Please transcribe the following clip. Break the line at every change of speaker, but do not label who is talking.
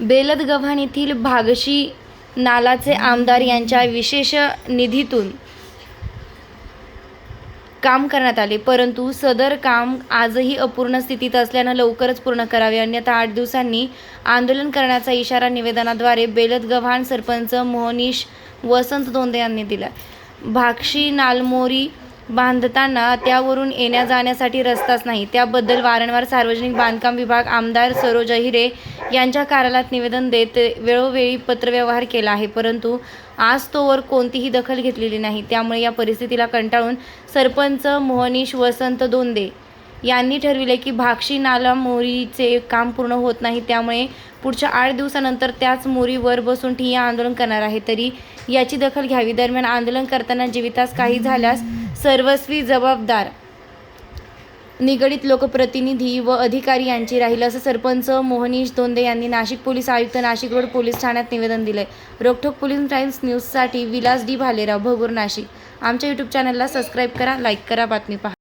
बेलद गव्हाण येथील भागशी नालाचे आमदार यांच्या विशेष निधीतून काम करण्यात आले. परंतु सदर काम आजही अपूर्ण स्थितीत असल्यानं लवकरच पूर्ण करावे. अन्यथा आठ दिवसांनी आंदोलन करण्याचा इशारा निवेदनाद्वारे बेलद गव्हाण सरपंच मोहनीश वसंत दोंदे यांनी दिला. भाक्षी नालमोरी बांधताना त्यावरून येण्या जाण्यासाठी रस्ताच नाही. त्याबद्दल वारंवार सार्वजनिक बांधकाम विभाग आमदार सरोज अहिरे यांच्या कार्यालयात निवेदन देत वेळोवेळी पत्रव्यवहार केला आहे. परंतु आज तोवर कोणतीही दखल घेतलेली नाही. त्यामुळे या परिस्थितीला कंटाळून सरपंच मोहनीश वसंत दोंदे यांनी ठरविले की भाक्षी नाला मोरीचे काम पूर्ण होत नाही त्यामुळे पुढच्या आठ दिवसानंतर त्याच मोरीवर बसून ठिय्या आंदोलन करणार आहे. तरी याची दखल घ्यावी. दरम्यान आंदोलन करताना जीवितास काही झाल्यास सर्वस्वी जबाबदार निगडित लोकप्रतिनिधी व अधिकारी यांची राहील असं सरपंच मोहनीश दोंदे यांनी नाशिक पोलीस आयुक्त नाशिक रोड पोलीस ठाण्यात निवेदन दिले रोखोक पोलीस टाइम्स न्यूजसाठी विलास डी भालेराव भगूर नाशिक. आमच्या यूट्यूब चॅनलला सबस्क्राईब करा लाईक करा बातमी पहा.